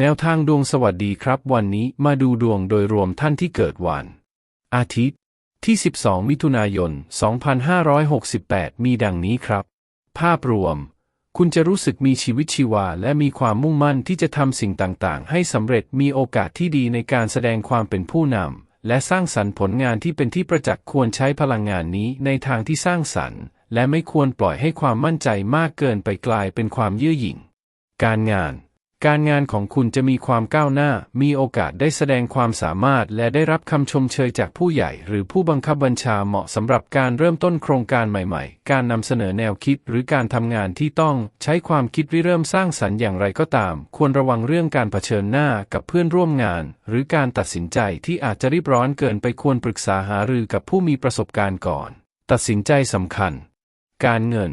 แนวทางดวงสวัสดีครับ วันนี้มาดูดวงโดยรวมท่านที่เกิดวัน อาทิตย์ ที่ 12 มิถุนายน 2568 มีดังนี้ครับ ภาพรวม คุณจะรู้สึกมีชีวิตชีวา และมีความมุ่งมั่นที่จะทำสิ่งต่างๆ ให้สำเร็จมีโอกาสที่ดีในการแสดงความเป็นผู้นำและสร้างสรรค์ผลงานที่เป็นที่ประจักษ์ควรใช้พลังงานนี้ในทางที่สร้างสรรค์ และไม่ควรปล่อยให้ความมั่นใจมากเกินไปกลายเป็นความเย่อหยิ่ง การงาน การงานของคุณจะมีความก้าวหน้า มีโอกาสได้แสดงความสามารถ และได้รับคำชมเชยจากผู้ใหญ่ หรือผู้บังคับบัญชาเหมาะสำหรับการเริ่มต้นโครงการใหม่ๆ การนำเสนอแนวคิด หรือการทำงานที่ต้องใช้ความคิดริเริ่มสร้างสรรค์อย่างไรก็ตาม ควรระวังเรื่องการเผชิญหน้ากับเพื่อนร่วมงาน หรือการตัดสินใจที่อาจจะรีบร้อนเกินไปควรปรึกษาหารือกับผู้มีประสบการณ์ก่อน ตัดสินใจสำคัญ การเงิน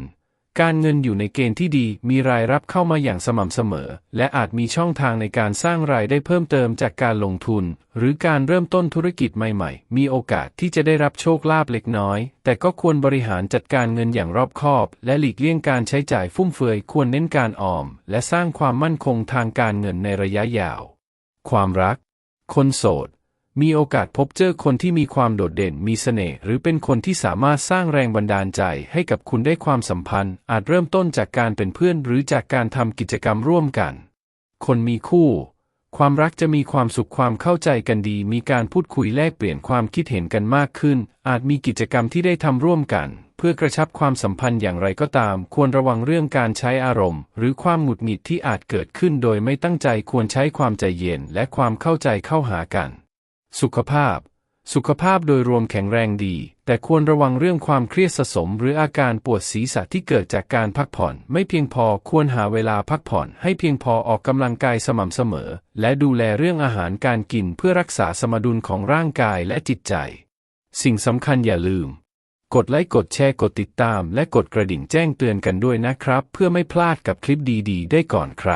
การเงินอยู่ในเกณฑ์ที่ดี มีรายรับเข้ามาอย่างสม่ำเสมอ และอาจมีช่องทางในการสร้างรายได้เพิ่มเติมจากการลงทุน หรือการเริ่มต้นธุรกิจใหม่ๆ มีโอกาสที่จะได้รับโชคลาภเล็กน้อย แต่ก็ควรบริหารจัดการเงินอย่างรอบคอบ และหลีกเลี่ยงการใช้จ่ายฟุ่มเฟือยควรเน้นการออม และสร้างความมั่นคงทางการเงินในระยะยาว ความรัก คนโสด มีโอกาสพบเจอคนที่มีความโดดเด่นมีเสน่ห์หรือเป็นคนที่สามารถสร้างแรงบันดาลใจให้กับคุณได้ความสัมพันธ์ อาจเริ่มต้นจากการเป็นเพื่อนหรือจากการทำกิจกรรมร่วมกัน คนมีคู่ ความรักจะมีความสุขความเข้าใจกันดี มีการพูดคุยแลกเปลี่ยนความคิดเห็นกันมากขึ้น อาจมีกิจกรรมที่ได้ทำร่วมกัน เพื่อกระชับความสัมพันธ์อย่างไรก็ตาม ควรระวังเรื่องการใช้อารมณ์ หรือความหงุดหงิดที่อาจเกิดขึ้นโดยไม่ตั้งใจควรใช้ความใจเย็นและความเข้าใจเข้าหากัน สุขภาพ สุขภาพโดยรวมแข็งแรงดี แต่ควรระวังเรื่องความเครียดสะสม หรืออาการปวดศีรษะที่เกิดจากการพักผ่อน ไม่เพียงพอควรหาเวลาพักผ่อนให้เพียงพอออกกำลังกายสม่ำเสมอ และดูแลเรื่องอาหารการกินเพื่อรักษาสมดุลของร่างกายและจิตใจ สิ่งสำคัญอย่าลืม กดไลค์กดแชร์กดติดตาม และกดกระดิ่งแจ้งเตือนกันด้วยนะครับ เพื่อไม่พลาดกับคลิปดี ๆ ได้ก่อนใคร